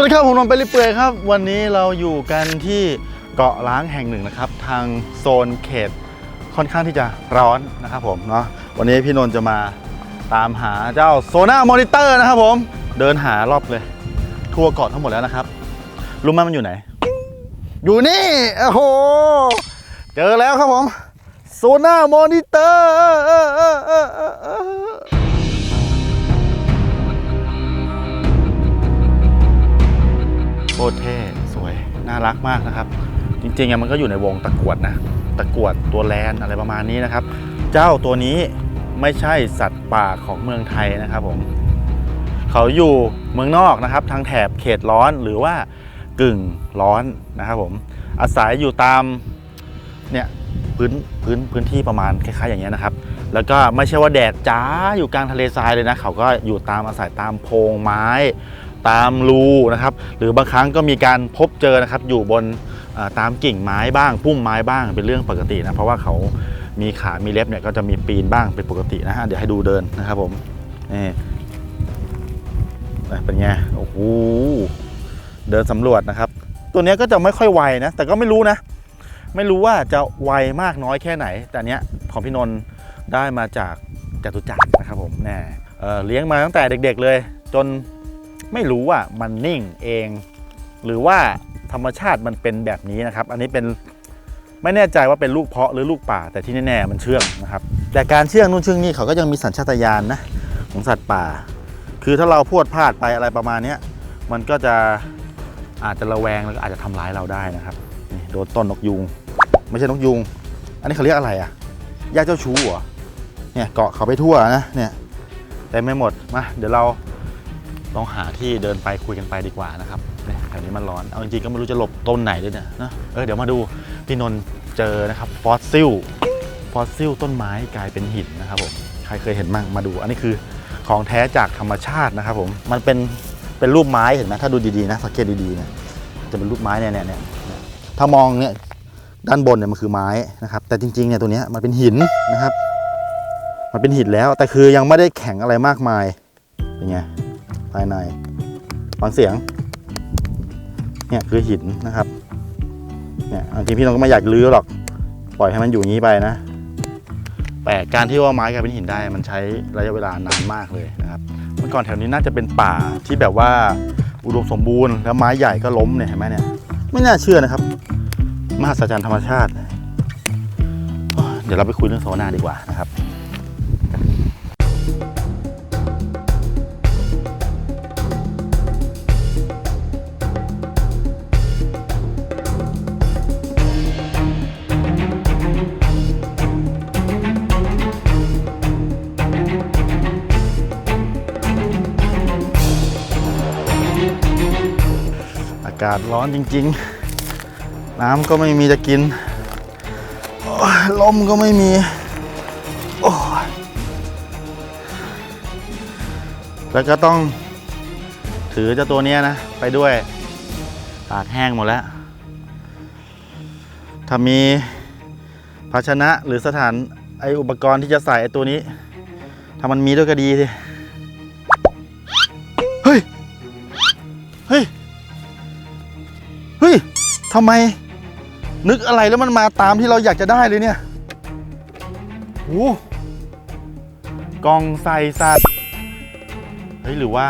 วัสดีครับผมนนท์ไปริเปื่อยครับ วันนี้เราอยู่กันที่เกาะล้างแห่งหนึ่งนะครับ ทางโซนเขตค่อนข้างที่จะร้อนนะครับผมเนาะวันนี้พี่นนท์จะมาตามหาเจ้าโซน่ามอนิเตอร์นะครับผมเดินหารอบเลย ทั่วเกาะทั้งหมดแล้วนะครับรู้ไหมมันอยู่ไหน อยู่นี่โอ้โหเจอแล้วครับผมโซน่ามอนิเตอร์ ตรเท่สวย น่ารักมากนะครับ จริงๆมันก็อยู่ในวงตะกรวดนะ ตะกรวดตัวแลนอะไรประมาณนี้นะครับ เจ้าตัวนี้ไม่ใช่สัตว์ป่าของเมืองไทยนะครับผมเขาอยู่เมืองนอกนะครับ ทางแถบเขตร้อนหรือว่ากึ่งร้อนนะครับผมอาศัยอยู่ตามเนี่ยพื้นพื้นพื้นที่ประมาณคล้ายๆอย่างเงี้ยนะครับ แล้วก็ไม่ใช่ว่าแดดจ้าอยู่กลางทะเลทรายเลยนะ เขาก็อยู่ตามอาศัยตามโพรงไม้ ตามรูนะครับ หรือบางครั้งก็มีการพบเจอนะครับ อยู่บนตามกิ่งไม้บ้างพุ่มไม้บ้างเป็นเรื่องปกตินะเพราะว่าเขามีขามีเล็บเนี่ยก็จะมีปีนบ้างเป็นปกตินะฮะเดี๋ยวให้ดูเดินนะครับผมนี่เป็นไงโอ้โหเดินสำรวจนะครับ ตัวนี้ก็จะไม่ค่อยไวนะแต่ก็ไม่รู้นะ ไม่รู้ว่าจะไวมากน้อยแค่ไหน แต่เนี้ยของพี่นนท์ได้มาจากจตุจักรนะครับผมแน่เอ่เลี้ยงมาตั้งแต่เด็ก ๆ เลย จน ไม่รู้ว่ามันนิ่งเอง หรือว่าธรรมชาติมันเป็นแบบนี้นะครับ อันนี้เป็นไม่แน่ใจว่าเป็นลูกเพาะหรือลูกป่า แต่ที่แน่ๆมันเชื่องนะครับ แต่การเชื่องนู่นเชื่องนี่เขาก็ยังมีสัญชาตญาณนะของสัตว์ป่า คือถ้าเราพวดพลาดไปอะไรประมาณนี้มันก็จะอาจจะระแวงแล้วก็อาจจะทำร้ายเราได้นะครับนี่โดนต้นนกยูงไม่ใช่นกยูงอันนี้เขาเรียกอะไรอะยาเจ้าชู้เหรอเนี่ยเกาะเขาไปทั่วนะเนี่ยแต่ไม่หมดมาเดี๋ยวเรา ลองหาที่เดินไปคุยกันไปดีกว่านะครับเนี่ยแถวนี้มันร้อน เอาจริงๆก็ไม่รู้จะหลบต้นไหนด้วยเนี่ยนะ เออเดี๋ยวมาดูพี่นนท์เจอนะครับฟอสซิล ฟอสซิลต้นไม้กลายเป็นหินนะครับผม ใครเคยเห็นมั่งมาดู อันนี้คือของแท้จากธรรมชาตินะครับผม มันเป็นเป็นรูปไม้เห็นไหมถ้าดูดีๆนะสังเกตดีๆเนี่ยจะเป็นรูปไม้เนี่ยเนี่ยเนี่ยถ้ามองเนี่ยด้านบนเนี่ยมันคือไม้นะครับแต่จริงๆเนี่ยตัวนี้มันเป็นหินนะครับ มันเป็นหินแล้วแต่คือยังไม่ได้แข็งอะไรมากมายเป็นไง ภายในฟังเสียง เนี่ยคือหินนะครับ เนี่ยจริงๆพี่น้องก็ไม่อยากรื้อหรอก ปล่อยให้มันอยู่งี้ไปนะ แต่การที่ว่าไม้กลายเป็นหินได้มันใช้ระยะเวลานานมากเลยนะครับเมื่อก่อนแถวนี้น่าจะเป็นป่าที่แบบว่าอุดมสมบูรณ์แล้วไม้ใหญ่ก็ล้มเนี่ยเห็นไหมเนี่ย ไม่น่าเชื่อนะครับ มหัศจรรย์ธรรมชาติ เดี๋ยวเราไปคุยเรื่องโซน่าดีกว่านะครับาศร้อนจริง ๆ น้ำก็ไม่มีจะกินลมก็ไม่มีโอ้แล้วก็ต้องถือเจ้าตัวนี้นะ ไปด้วยปากแห้งหมดแล้ว ถ้ามีภาชนะหรือสถานไออุปกรณ์ที่จะใส่ไอตัวนี้ ถ้ามันมีด้วยก็ดีสิ ทำไมนึกอะไรแล้วมันมาตามที่เราอยากจะได้เลยเนี่ยโอ้กล่องใส่สัตว์เฮ้ยหรือว่า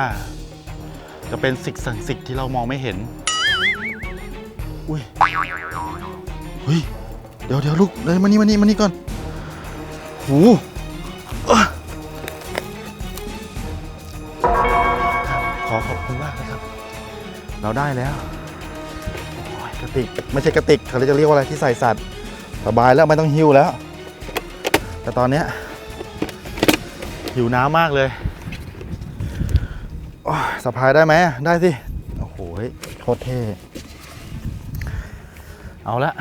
จะเป็นสิ่งศักดิ์สิทธิ์ที่เรามองไม่เห็น อุ้ยเฮ้ยเดี๋ยวเดี๋ยวลูกเลยมานี่มานี่มานี่ก่อนโอ้เอ้อขอขอบคุณมากนะครับ เราได้แล้ว กระติกไม่ใช่กระติกเขาจะเรียกว่าอะไรที่ใส่สัตว์สบายแล้วไม่ต้องหิ้วแล้ว แต่ตอนเนี้ยหิวน้ำมากเลยสะพายได้ไหมได้สิ โอ้โหโคตรเท่เอาละ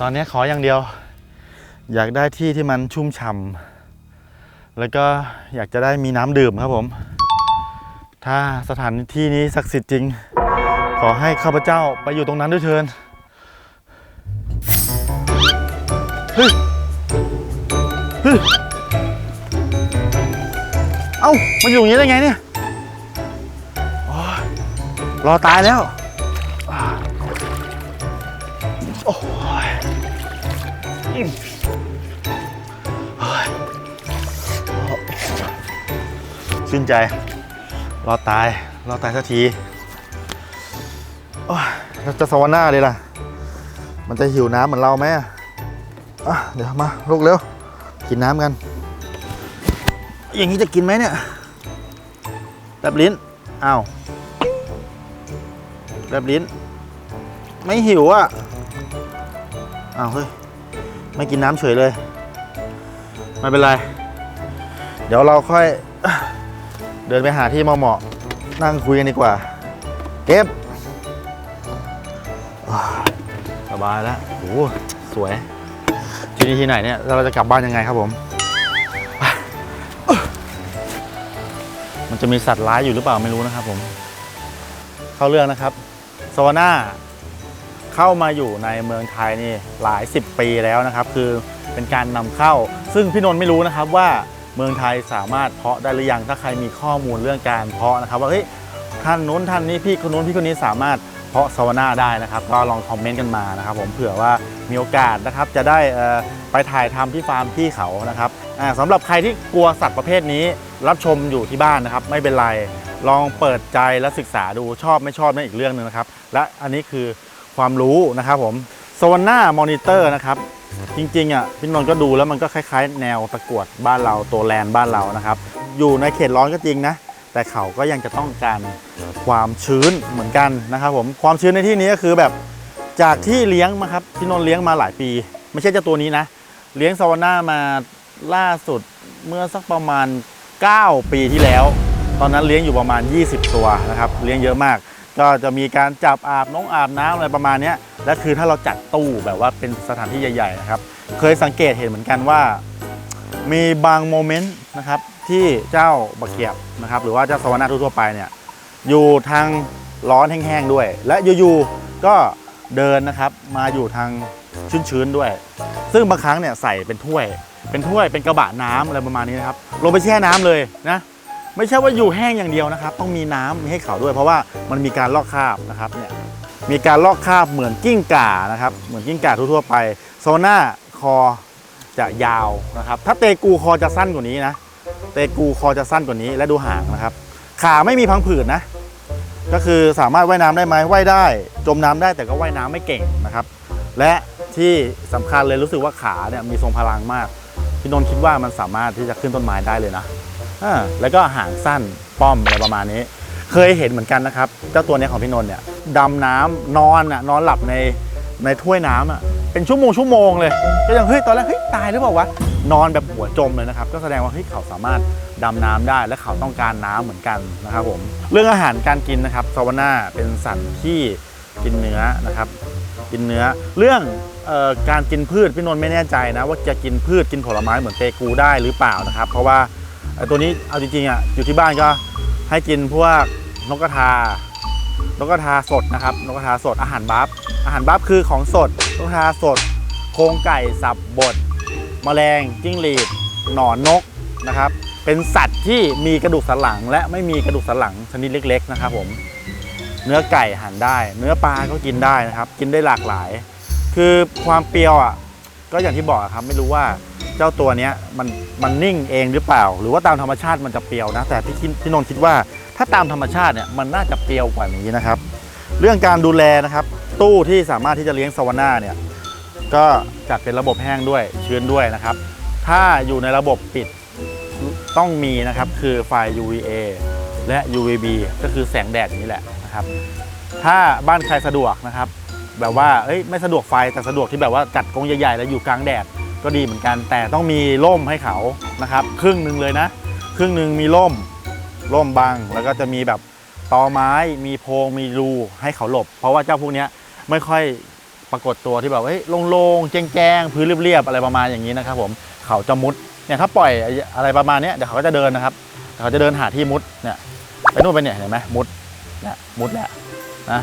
ตอนนี้ขออย่างเดียว อยากได้ที่ที่มันชุ่มฉ่ำแล้วก็อยากจะได้มีน้ำดื่มครับผม ถ้าสถานที่นี้ศักดิ์สิทธิ์จริง ขอให้ข้าพเจ้าไปอยู่ตรงนั้นด้วยเถินเฮ้ยเฮ้ยเอ้ามาอยู่อย่างนี้ได้ไงเนี่ยโอ๊ยรอตายแล้วโอ้ยอืมเฮ้ยชื่นใจ รอตาย รอตายสักที จะสวาน่าเลยล่ะ มันจะหิวน้ำเหมือนเราไหมอะอะเดี๋ยวมาลูกเร็ว กินน้ำกัน อย่างนี้จะกินไหมเนี่ยแบบลิ้นอ้าวแบบลิ้น ไม่หิวอะอ้าวเฮ้ยไม่กินน้ำเฉยเลย ไม่เป็นไร เดี๋ยวเราค่อย เดินไปหาที่เหมาะๆนั่งคุยกันดีกว่า เก็บ บายแล้วโอ้สวย ที่นี่ที่ไหนเนี่ยเราจะกลับบ้านยังไงครับผม มันจะมีสัตว์ร้ายอยู่หรือเปล่าไม่รู้นะครับผม เข้าเรื่องนะครับสวาน่าเข้ามาอยู่ในเมืองไทยนี่หลายสิบปีแล้วนะครับ คือเป็นการนำเข้า ซึ่งพี่นนท์ไม่รู้นะครับว่าเมืองไทยสามารถเพาะได้หรือยังถ้าใครมีข้อมูลเรื่องการเพาะนะครับ ว่าเฮ้ยท่านนู้นท่านนี้พี่คนนู้นพี่คนนี้สามารถาะสวาน่าได้นะครับ ก็ลองคอมเมนต์กันมานะครับ ผมเผื่อว่ามีโอกาสนะครับจะได้ไปถ่ายทำที่ฟาร์มพี่เขานะครับสำหรับใครที่กลัวสัตว์ประเภทนี้ รับชมอยู่ที่บ้านนะครับ ไม่เป็นไรลองเปิดใจและศึกษาดูชอบไม่ชอบนั่นอีกเรื่องหนึงนะครับ และอันนี้คือความรู้นะครับผมโซนหน้ามอนิเตอร์นะครับจริงๆอะพี่นนท์ก็ดูแล้วมันก็คล้าย ๆ แนวตะกรวดบ้านเราตัวแลนบ้านเรานะครับ อยู่ในเขตร้อนก็จริงนะ แต่เขาก็ยังจะต้องการความชื้นเหมือนกันนะครับผมความชื้นในที่นี้ก็คือแบบจากที่เลี้ยงมาครับพี่นนท์เลี้ยงมาหลายปี ไม่ใช่เจ้าตัวนี้นะ เลี้ยงซาวาน่ามาล่าสุดเมื่อสักประมาณ 9 ปีที่แล้ว ตอนนั้นเลี้ยงอยู่ประมาณ 20 ตัวนะครับ เลี้ยงเยอะมาก ก็จะมีการจับอาบน้องอาบน้ำอะไรประมาณเนี้ยและคือถ้าเราจัดตู้แบบว่าเป็นสถานที่ใหญ่ๆนะครับ เคยสังเกตเห็นเหมือนกันว่า มีบางโมเมนต์นะครับ ที่เจ้าบะเกียบนะครับ หรือว่าเจ้าสวานาทั่วไปเนี่ยอยู่ทางร้อนแห้งๆด้วย และอยู่ๆก็เดินนะครับมาอยู่ทางชื้นๆด้วย ซึ่งบางครั้งเนี่ยใส่เป็นถ้วย เป็นถ้วยเป็นกระบะน้ำอะไรประมาณนี้นะครับลงไปแช่น้ำเลยนะไม่ใช่ว่าอยู่แห้งอย่างเดียวนะครับ ต้องมีน้ำมีให้เขาด้วย เพราะว่ามันมีการลอกคราบนะครับเนี่ยมีการลอกคราบเหมือนกิ้งก่านะครับ เหมือนกิ้งก่าทั่วๆไปโซน่าคอจะยาวนะครับ ถ้าเตกูคอจะสั้นกว่านี้นะ เตกูคอจะสั้นกว่านี้และดูหางนะครับ ขาไม่มีพังผืดนะ ก็คือสามารถว่ายน้ำได้ไหมว่ายได้ จมน้ำได้แต่ก็ว่ายน้ำไม่เก่งนะครับ และที่สำคัญเลยรู้สึกว่าขาเนี่ยมีทรงพลังมากพี่นนท์คิดว่ามันสามารถที่จะขึ้นต้นไม้ได้เลยนะอ่าแล้วก็หางสั้นป้อมอะไรประมาณนี้ เคยเห็นเหมือนกันนะครับเจ้าตัวเนี้ยของพี่นนท์เนี่ยดำน้ำนอนอะนอนหลับในในถ้วยน้ำอะเป็นชั่วโมงชั่วโมงเลย ก็ยังเฮ้ยตอนแรกเฮ้ยตายหรือเปล่าวะ นอนแบบหัวจมเลยนะครับ ก็แสดงว่าเฮ้ยเขาสามารถดำน้ำได้ และเขาต้องการน้ำเหมือนกันนะครับผมเรื่องอาหารการกินนะครับซาวาน่าเป็นสัตว์ที่กินเนื้อนะครับกินเนื้อเรื่องออการกินพืชพี่นนท์ไม่แน่ใจนะว่าจะกินพืชกินผลไม้เหมือนเตกูได้หรือเปล่านะครับ เพราะว่าตัวนี้เอาจริงๆอะอยู่ที่บ้านก็ให้กินพวกนกกระทานกกระทาสดนะครับนกกระทาสดอาหารบัฟอาหารบัฟคือของสดนกกระทาสด โครงไก่สับบด แมลงจิ้งหรีดหนอนนกนะครับ เป็นสัตว์ที่มีกระดูกสันหลัง และไม่มีกระดูกสันหลังชนิดเล็ก ๆ นะครับผมเนื้อไก่หั่นได้ เนื้อปลาก็กินได้นะครับ กินได้หลากหลาย คือความเปรี้ยวอะก็อย่างที่บอกครับไม่รู้ว่าเจ้าตัวเนี้ยมันมันนิ่งเองหรือเปล่า หรือว่าตามธรรมชาติมันจะเปรี้ยวนะ แต่พี่พี่นนท์คิดว่าถ้าตามธรรมชาติเนี่ยมันน่าจะเปรี้ยวกว่านี้นะครับ เรื่องการดูแลนะครับ ตู้ที่สามารถที่จะเลี้ยงสวาน่าเนี่ย ก็จัดเป็นระบบแห้งด้วยชื้นด้วยนะครับ ถ้าอยู่ในระบบปิดต้องมีนะครับคือไฟ UVA และ UVB ก็คือแสงแดดอย่างนี้แหละนะครับ ถ้าบ้านใครสะดวกนะครับ แบบว่าเอ้ยไม่สะดวกไฟแต่สะดวกที่แบบว่าจัดกรงใหญ่ๆแล้วอยู่กลางแดดก็ดีเหมือนกัน แต่ต้องมีร่มให้เขานะครับ ครึ่งหนึ่งเลยนะ ครึ่งหนึ่งมีร่มร่มบังแล้วก็จะมีแบบตอไม้มีโพรงมีรูให้เขาหลบ เพราะว่าเจ้าพวกนี้ไม่ค่อย รากฏตัวที่แบบเฮ้ยโล่งๆแจ้งๆพื้นเรียบๆอะไรประมาณอย่างนี้นะครับผมเขาจะมุดเนี่ยถ้าปล่อยอะไรประมาณนี้เดี๋ยวเขาก็จะเดินนะครับเดี๋ยวเขาจะเดินหาที่มุดเนี่ยไปนู่นไปเนี่ยเห็นไหมมุดเนี่ยมุดแหละนะ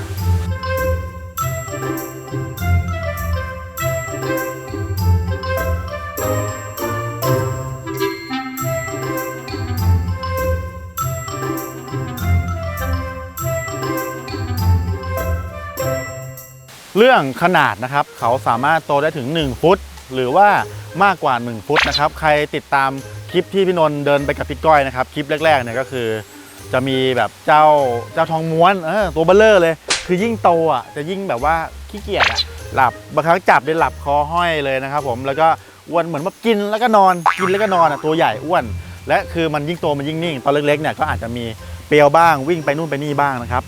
เรื่องขนาดนะครับ เขาสามารถโตได้ถึง 1 ฟุต หรือว่ามากกว่า 1 ฟุตนะครับ ใครติดตามคลิปที่พี่นนท์เดินไปกับพี่ก้อยนะครับ คลิปแรกๆเนี่ยก็คือ จะมีแบบเจ้าเจ้าทองม้วนเออตัวเบลเลอร์เลย คือยิ่งโตอะจะยิ่งแบบว่าขี้เกียจอะหลับบางครั้งจับได้หลับคอห้อยเลยนะครับผมแล้วก็อ้วนเหมือนว่ากินแล้วก็นอนกินแล้วก็นอนอะตัวใหญ่อ้วน และคือมันยิ่งโตมันยิ่งนิ่งตอนเล็กๆเนี่ยก็อาจจะมีเปรียวบ้างวิ่งไปนู่นไปนี่บ้างนะครับ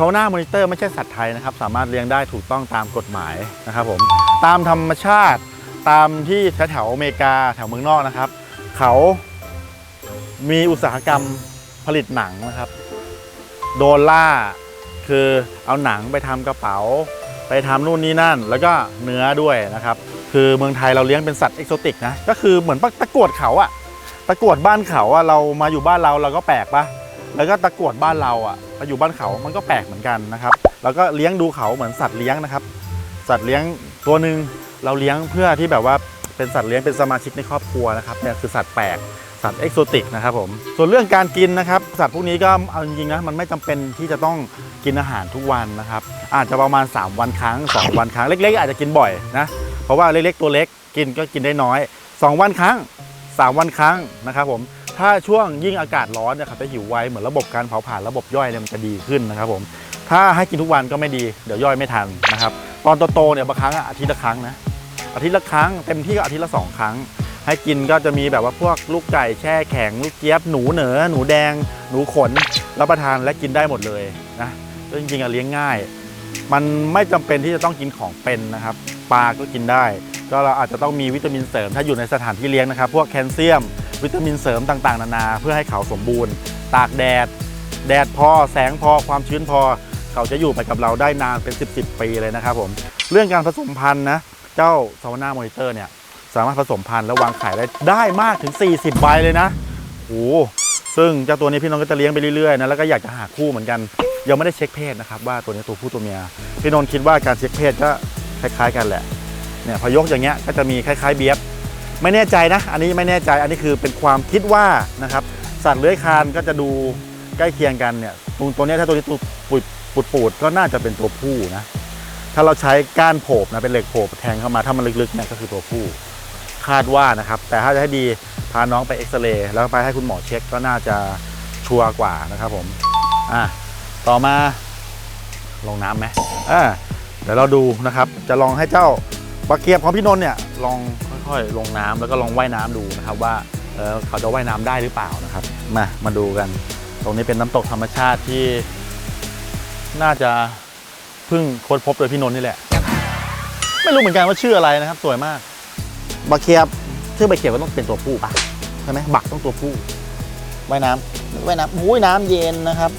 โซน่ามอนิเตอร์ไม่ใช่สัตว์ไทยนะครับ สามารถเลี้ยงได้ถูกต้องตามกฎหมายนะครับผมตามธรรมชาติตามที่แถวอเมริกาแถวเมืองนอกนะครับ เขามีอุตสาหกรรมผลิตหนังนะครับ โดนล่าคือเอาหนังไปทำกระเป๋า ไปทำนู่นนี่นั่น แล้วก็เนื้อด้วยนะครับ คือเมืองไทยเราเลี้ยงเป็นสัตว์เอกโซติกนะก็คือเหมือนตะกรวดเขาอะตะกรวดบ้านเขาอะเรามาอยู่บ้านเราเราก็แปลกปะ แล้วก็ตะกรวดบ้านเราอะมาอยู่บ้านเขามันก็แปลกเหมือนกันนะครับ แล้วก็เลี้ยงดูเขาเหมือนสัตว์เลี้ยงนะครับ สัตว์เลี้ยงตัวหนึ่งเราเลี้ยงเพื่อที่แบบว่าเป็นสัตว์เลี้ยงเป็นสมาชิกในครอบครัวนะครับเนี่ยคือสัตว์แปลกสัตว์เอกโซติกนะครับผม ส่วนเรื่องการกินนะครับ สัตว์พวกนี้ก็เอาจริงๆนะมันไม่จำเป็นที่จะต้องกินอาหารทุกวันนะครับ อาจจะประมาณ 3 วันครั้ง 2 วันครั้ง เล็ก ๆ อาจจะกินบ่อยนะ เพราะว่าเล็กๆตัวเล็กกินก็กินได้น้อย 2 วันครั้ง 3 วันครั้งนะครับผม ถ้าช่วงยิ่งอากาศร้อนเนี่ยเขาจะหิวไวเหมือนระบบการเผาผลาญระบบย่อยเนี่ยมันจะดีขึ้นนะครับผมถ้าให้กินทุกวันก็ไม่ดีเดี๋ยวย่อยไม่ทันนะครับตอนโตๆเนี่ยบางครั้งอาทิตย์ละครั้งนะอาทิตย์ละครั้งเต็มที่ก็อาทิตย์ละสองครั้ง ให้กินก็จะมีแบบว่าพวกลูกไก่แช่แข็งลูกเจี๊ยบหนูเหนือหนูแดง หนูขนรับประทานและกินได้หมดเลยนะจริงๆอะเลี้ยงง่าย มันไม่จำเป็นที่จะต้องกินของเป็นนะครับปลาก็กินได้ ก็เราอาจจะต้องมีวิตามินเสริมถ้าอยู่ในสถานที่เลี้ยงนะครับ พวกแคลเซียม วิตามินเสริมต่างๆ นานา เพื่อให้เขาสมบูรณ์ ตากแดด แดดพอแสงพอความชื้นพอ เขาจะอยู่ไปกับเราได้นานเป็น 10 10ปีเลยนะครับผมเรื่องการผสมพันธุ์นะเจ้าซาวน่ามอนิเตอร์เนี่ยสามารถผสมพันธุ์และวางไข่ได้ได้มากถึง 40 ใบเลยนะโอ้ซึ่งเจ้าตัวนี้พี่น้องก็จะเลี้ยงไปเรื่อยๆนะแล้วก็อยากจะหาคู่เหมือนกันยังไม่ได้เช็คเพศนะครับว่าตัวนี้ตัวผู้ตัวเมียพี่นนท์คิดว่าการเช็คเพศก็คล้าย ๆ กันแหละเนี่ยพอยกอย่างเงี้ยก็จะมีคล้ายๆเบียบ ไม่แน่ใจนะ อันนี้ไม่แน่ใจอันนี้คือเป็นความคิดว่านะครับสัตว์เลื้อยคลานก็จะดูใกล้เคียงกันเนี่ยตรงตัวนี้ถ้าตัวนี้ตัวปุดปุดปูดก็น่าจะเป็นตัวผู้นะถ้าเราใช้ก้านโผบนะเป็นเหล็กโผบแทงเข้ามาถ้ามันลึกๆเนี่ยก็คือตัวผู้คาดว่านะครับ แต่ถ้าจะให้ดีพาน้องไปเอ็กซเรย์แล้วไปให้คุณหมอเช็คก็น่าจะชัวร์กว่านะครับผมอะต่อมาลงน้ำไหมอ่าเดี๋ยวเราดูนะครับ จะลองให้เจ้า ปลาเกียบของพี่นนท์เนี่ยลองค่อยๆ ลงน้ำแล้วก็ลองว่ายน้ำดูนะครับว่าเออเขาจะว่ายน้ำได้หรือเปล่านะครับ มามาดูกัน ตรงนี้เป็นน้ำตกธรรมชาติที่ น่าจะเพิ่งค้นพบโดยพี่นนท์นี่แหละ ไม่รู้เหมือนกันว่าชื่ออะไรนะครับสวยมากบาเคียบชื่อบาเคียบก็ต้องเป็นตัวผู้ปะใช่ไหมบักต้องตัวผู้ว่ายน้ำว่ายน้ำอุ้ยน้ำเย็นนะครับ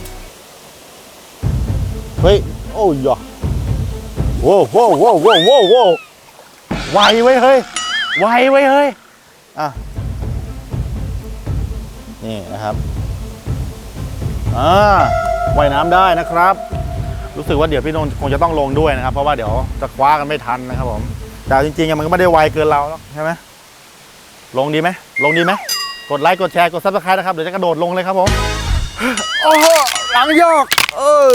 เฮ้ยโอ้ยโว้วโว้วโว้โว้โว้วโว้ว ไวไว้เฮ้ยไวไว้เฮ้ยอะนี่นะครับอ่าว่ายน้ำได้นะครับ รู้สึกว่าเดี๋ยวพี่นนท์คงจะต้องลงด้วยนะครับ เพราะว่าเดี๋ยวจะคว้ากันไม่ทันนะครับผมแต่จริงๆมันก็ไม่ได้ไวเกินเราหรอกใช่ไหมลงดีไหมลงดีไหมกดไลค์กดแชร์กดซับสไครต์นะครับเดี๋ยวจะกระโดดลงเลยครับผมโอ้โหหลังโยกเออ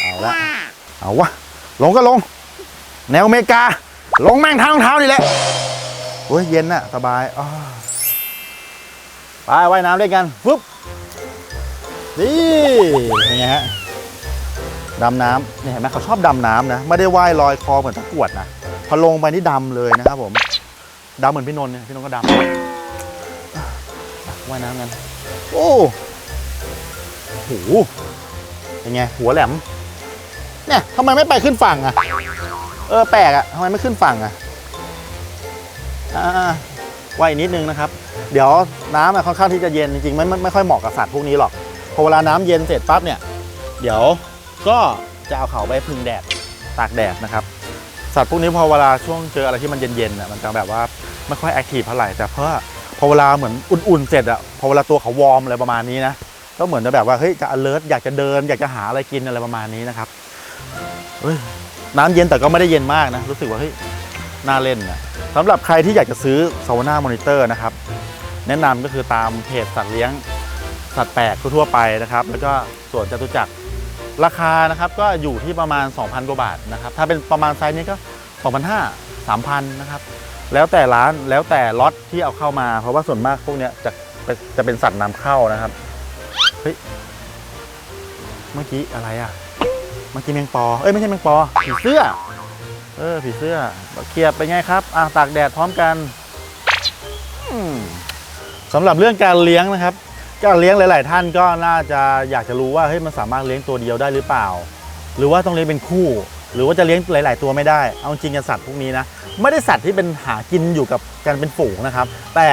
เอาละเอาวะลงก็ลง แนวอเมริกา ลงแม่งทางรองเท้านี่แหละโอ้ยเย็นน่ะ สบายอไปว่ายน้ำด้วยกันฟึบนี่เป็นไงฮะดำน้ำเนี่ยเห็นไหมเขาชอบดำน้ำนะ ไม่ได้ว่ายลอยคอเหมือนตะกรวดนะ พอลงไปนี่ดำเลยนะครับผมดำเหมือนพี่นนท์เนี่ยพี่นนท์ก็ดำว่ายน้ำกัน โอ้โหเป็นไงหัวแหลม เนี่ยทำไมไม่ไปขึ้นฝั่งอะ เออแปลกอะทำไมไม่ขึ้นฝั่งอะอ่าว่ายนิดนึงนะครับ เดี๋ยวน้ำอะค่อนข้างที่จะเย็นจริงๆไม่ไม่ไม่ค่อยเหมาะกับสัตว์พวกนี้หรอกพอเวลาน้ำเย็นเสร็จปั๊บเนี่ยเดี๋ยวก็จะเอาเขาไปพึ่งแดดตากแดดนะครับ สัตว์พวกนี้พอเวลาช่วงเจออะไรที่มันเย็นๆน่ะมันจะแบบว่าไม่ค่อยแอคทีฟเท่าไหร่แต่เพราะว่าพอเวลาเหมือนอุ่นๆเสร็จอะพอเวลาตัวเขาวอร์มอะไรประมาณนี้นะก็เหมือนจะแบบว่าเฮ้ยจะ alert อยากจะเดิน อยากจะหาอะไรกินอะไรประมาณนี้นะครับเฮ้ย น้ำเย็นแต่ก็ไม่ได้เย็นมากนะ รู้สึกว่าเฮ้ยน่าเล่นนะสำหรับใครที่อยากจะซื้อซาวน่ามอนิเตอร์นะครับ แนะนำก็คือตามเพจสัตว์เลี้ยงสัตว์แปลกทั่วไปนะครับ แล้วก็สวนจตุจักรราคานะครับก็อยู่ที่ประมาณ 2,000 กว่าบาทนะครับ ถ้าเป็นประมาณไซส์นี้ก็ 2,500 3,000 นะครับ แล้วแต่ร้านแล้วแต่ล็อตที่เอาเข้ามา เพราะว่าส่วนมากพวกเนี้ยจะจะเป็นสัตว์นำเข้านะครับ เฮ้ย เมื่อกี้อะไรอะ มื่อกี้แมงปอ เอ้ยไม่ใช่แมงปอ ผีเสื้อ เออผีเสื้อเขียบเป็นไงครับ อะตากแดดพร้อมกันสำหรับเรื่องการเลี้ยงนะครับ การเลี้ยงหลาย ๆ ท่านก็น่าจะอยากจะรู้ว่าเฮ้ยมันสามารถเลี้ยงตัวเดียวได้หรือเปล่า หรือว่าต้องเลี้ยงเป็นคู่ หรือว่าจะเลี้ยงหลาย ๆ ตัวไม่ได้ เอาจริงกับสัตว์พวกนี้นะไม่ได้สัตว์ที่เป็นหากินอยู่กับกันเป็นฝูงนะครับ แต่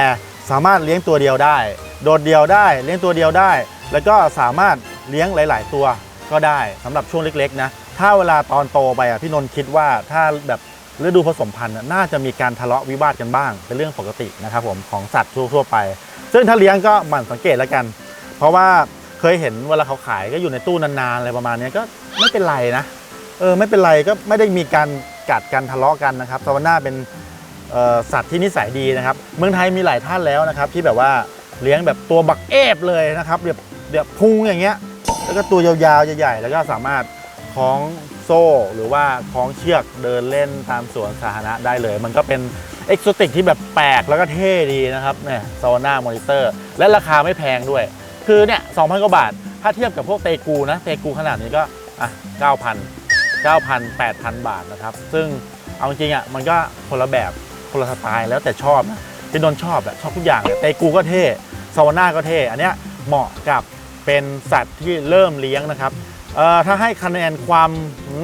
สามารถเลี้ยงตัวเดียวได้ โดดเดียวได้ เลี้ยงตัวเดียวได้ แล้วก็สามารถเลี้ยงหลาย ๆ ตัว ก็ได้สำหรับช่วงเล็กๆนะถ้าเวลาตอนโตไปอะพี่นนท์คิดว่าถ้าแบบฤดูผสมพันธุ์น่าจะมีการทะเลาะวิวาทกันบ้าง เป็นเรื่องปกตินะครับผมของสัตว์ทั่วๆไป ซึ่งถ้าเลี้ยงก็หมั่นสังเกตแล้วกัน เพราะว่าเคยเห็นเวลาเขาขายก็อยู่ในตู้นานๆอะไรประมาณนี้ก็ไม่เป็นไรนะเออไม่เป็นไรก็ไม่ได้มีการกัดกันทะเลาะกันนะครับซาวาน่าเป็นสัตว์ที่นิสัยดีนะครับ เมืองไทยมีหลายท่านแล้วนะครับที่แบบว่าเลี้ยงแบบตัวบักเอฟเลยนะครับแบบแบบพุงอย่างเงี้ย แล้วก็ตัวยาวๆใหญ่ๆแล้วก็สามารถคล้องโซ่หรือว่าคล้องเชือกเดินเล่นตามสวนสาธารณะได้เลย มันก็เป็นเอกโซติกที่แบบแปลกแล้วก็เท่ดีนะครับเนี่ยซาน่ามอนิเตอร์และราคาไม่แพงด้วย คือเนี่ย2,000กว่าบาท ถ้าเทียบกับพวกเตกูนะเตกูขนาดนี้ก็อะ9,000 9,000 8,000บาทนะครับ ซึ่งเอาจริงอะมันก็คนละแบบคนละสไตล์แล้วแต่ชอบนะพี่นนท์ชอบแหละชอบทุกอย่างเลยเตกูก็เท่ซาวน่าก็เท่ อันเนี้ยเหมาะกับ เป็นสัตว์ที่เริ่มเลี้ยงนะครับถ้าให้คะแนนความ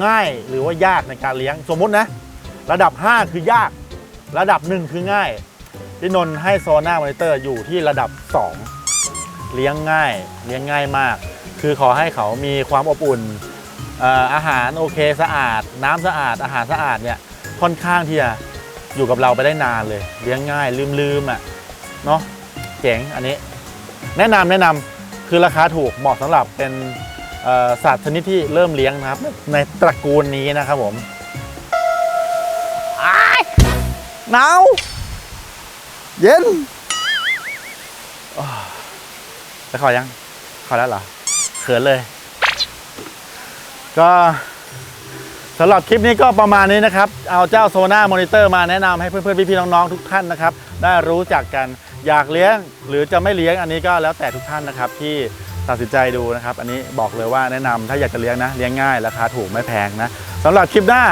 ง่ายหรือว่ายากในการเลี้ยง สมมตินะ ระดับ 5 คือยาก ระดับ 1 คือง่ายพี่นนท์ให้โซน่ามอนิเตอร์อยู่ที่ระดับ 2 เลี้ยงง่าย เลี้ยงง่ายมาก คือขอให้เขามีความอบอุ่นเอ่ออาหารโอเคสะอาด น้ำสะอาด อาหารสะอาดเนี่ยค่อนข้างที่จะอยู่กับเราไปได้นานเลย เลี้ยงง่ายลืมๆอะเนาะเจ๋งอันนี้ แนะนำแนะนำ คือราคาถูกเหมาะสำหรับเป็นเอ่อสัตว์ชนิดที่เริ่มเลี้ยงนะครับ ในตระกูลนี้นะครับผมอ้ายหนาวเย็นอ้าวไปขอยัง ขอแล้วเหรอ เขินเลย ก็สำหรับคลิปนี้ก็ประมาณนี้นะครับ เอาเจ้าโซน่ามอนิเตอร์มาแนะนำให้เพื่อนๆ พี่ๆ น้อง ๆ ทุกท่านนะครับ ได้รู้จักกัน อยากเลี้ยงหรือจะไม่เลี้ยงอันนี้ก็แล้วแต่ทุกท่านนะครับที่ตัดสินใจดูนะครับ อันนี้บอกเลยว่าแนะนำถ้าอยากจะเลี้ยงนะเลี้ยงง่ายราคาถูกไม่แพงนะสำหรับคลิปหน้า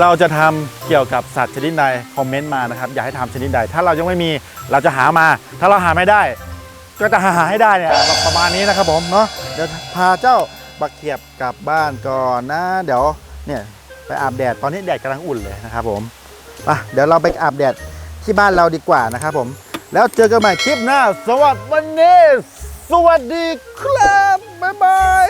เราจะทำเกี่ยวกับสัตว์ชนิดใดคอมเมนต์มานะครับอยากให้ทำชนิดใด ถ้าเรายังไม่มีเราจะหามา ถ้าเราหาไม่ได้ ก็จะหาให้ได้เนี่ยประมาณนี้นะครับผมเนาะเดี๋ยวพาเจ้าบักเขียบกลับบ้านก่อนนะ เดี๋ยวเนี่ยไปอาบแดดตอนนี้แดดกำลังอุ่นเลยนะครับผมไปเดี๋ยวเราไปอาบแดดที่บ้านเราดีกว่านะครับผม แล้วเจอกันใหม่คลิปหน้า สวัสดีวันนี้สวัสดีครับ บ๊ายบาย